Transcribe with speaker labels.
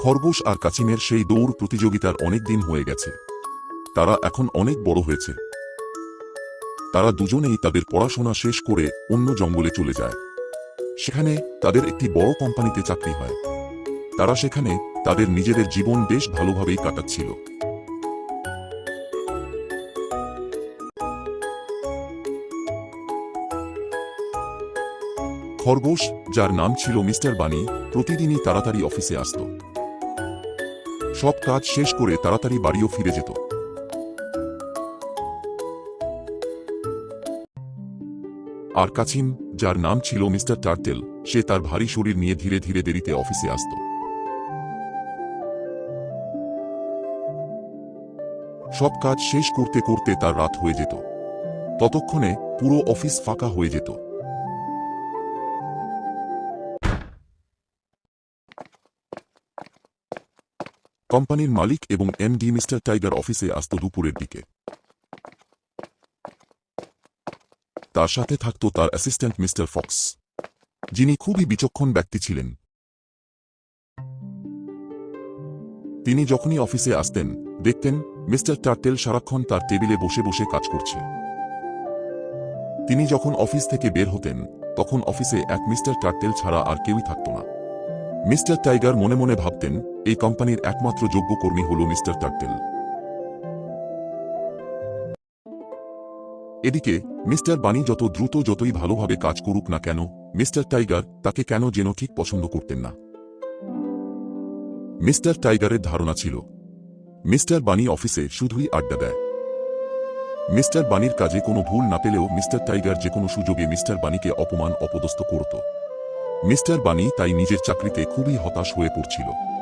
Speaker 1: খরগোশ আর কাচিমের সেই দৌড় প্রতিযোগিতার অনেক দিন হয়ে গেছে। তারা এখন অনেক বড় হয়েছে। তারা দুজনেই তাদের পড়াশোনা শেষ করে অন্য জঙ্গলে চলে যায়। সেখানে তাদের একটি বড় কোম্পানিতে চাকরি হয়। তারা সেখানে তাদের নিজেদের জীবন বেশ ভালোভাবেই কাটাচ্ছিল। খরগোশ, যার নাম ছিল মিস্টার বানি, প্রতিদিনই তাড়াতাড়ি অফিসে আসত। সব কাজ শেষ করে তাড়াতাড়ি বাড়িও ফিরে যেত। আর কাছিম যার নাম ছিল মিস্টার টার্টেল, সে তার ভারী শরীর নিয়ে ধীরে ধীরে দেরিতে অফিসে আসত। সব কাজ শেষ করতে করতে তার রাত হয়ে যেত। ততক্ষণে পুরো অফিস ফাঁকা হয়ে যেত। কোম্পানির মালিক এবং এমডি মিস্টার টাইগার অফিসে আসত দুপুরের দিকে। তার সাথে থাকত তার অ্যাসিস্ট্যান্ট মিস্টার ফক্স, যিনি খুবই বিচক্ষণ ব্যক্তি ছিলেন। তিনি যখনই অফিসে আসতেন, দেখতেন মিস্টার টার্টেল সারাক্ষণ তার টেবিলে বসে বসে কাজ করছে। তিনি যখন অফিস থেকে বের হতেন, তখন অফিসে এক মিস্টার টার্টেল ছাড়া আর কেউই থাকত না। মিস্টার টাইগার মনে মনে ভাবতেন, এই কোম্পানির একমাত্র যোগ্য কর্মী হল মিস্টার টার্টেল। এদিকে, মিস্টার বানি যত দ্রুত যতই ভালোভাবে কাজ করুক না কেন, মিস্টার টাইগার তাকে কেন যেন ঠিক পছন্দ করতেন না। মিস্টার টাইগারের ধারণা ছিল, মিস্টার বানি অফিসে শুধুই আড্ডা দেয়। মিস্টার বানির কাজে কোনো ভুল না পেলেও মিস্টার টাইগার যে কোনো সুযোগে মিস্টার বানিকে অপমান, অপদস্থ করত। মিস্টার বানি তাই নিজের চাকরিতে খুবই হতাশ হয়ে পড়ছিল।